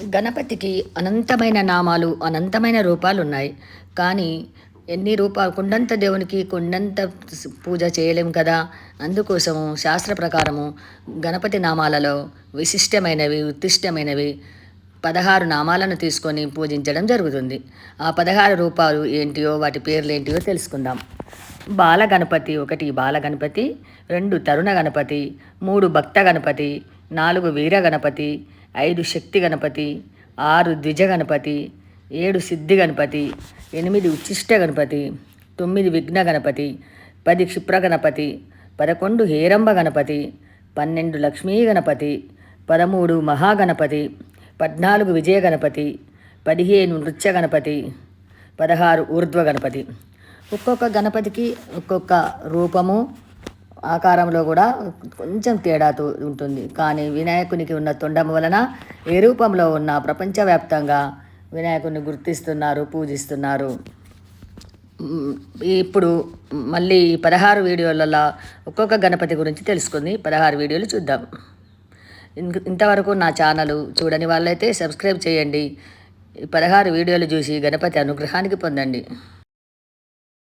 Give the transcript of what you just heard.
గణపతికి అనంతమైన నామాలు అనంతమైన రూపాలు ఉన్నాయి కానీ ఎన్ని రూపాలు కొండంత దేవునికి కొండంత పూజ చేయలేం కదా? అందుకోసము శాస్త్ర ప్రకారము గణపతి నామాలలో విశిష్టమైనవి ఉత్తిష్టమైనవి పదహారు నామాలను తీసుకొని పూజించడం జరుగుతుంది. ఆ పదహారు రూపాలు ఏంటియో వాటి పేర్లు ఏంటియో తెలుసుకుందాం. బాల గణపతి ఒకటి బాల గణపతి రెండు తరుణ గణపతి మూడు భక్త గణపతి నాలుగు వీర గణపతి ఐదు శక్తి గణపతి ఆరు ద్విజ గణపతి ఏడు సిద్ధి గణపతి ఎనిమిది ఉచ్చిష్ట గణపతి తొమ్మిది విఘ్న గణపతి పది క్షిప్ర గణపతి పదకొండు హేరంబ గణపతి పన్నెండు లక్ష్మీ గణపతి పదమూడు మహాగణపతి పద్నాలుగు విజయ గణపతి పదిహేను నృత్య గణపతి పదహారు ఊర్ధ్వ గణపతి. ఒక్కొక్క గణపతికి ఒక్కొక్క రూపము ఆకారంలో కూడా కొంచెం తేడాతో ఉంటుంది. కానీ వినాయకునికి ఉన్న తొండం వలన ఏ రూపంలో ఉన్న ప్రపంచవ్యాప్తంగా వినాయకుడిని గుర్తిస్తున్నారు పూజిస్తున్నారు. ఇప్పుడు మళ్ళీ పదహారు వీడియోలలో ఒక్కొక్క గణపతి గురించి తెలుసుకుంది. పదహారు వీడియోలు చూద్దాం. ఇంతవరకు నా ఛానల్ చూడని వాళ్ళైతే సబ్స్క్రైబ్ చేయండి. ఈ పదహారు వీడియోలు చూసి గణపతి అనుగ్రహానికి పొందండి.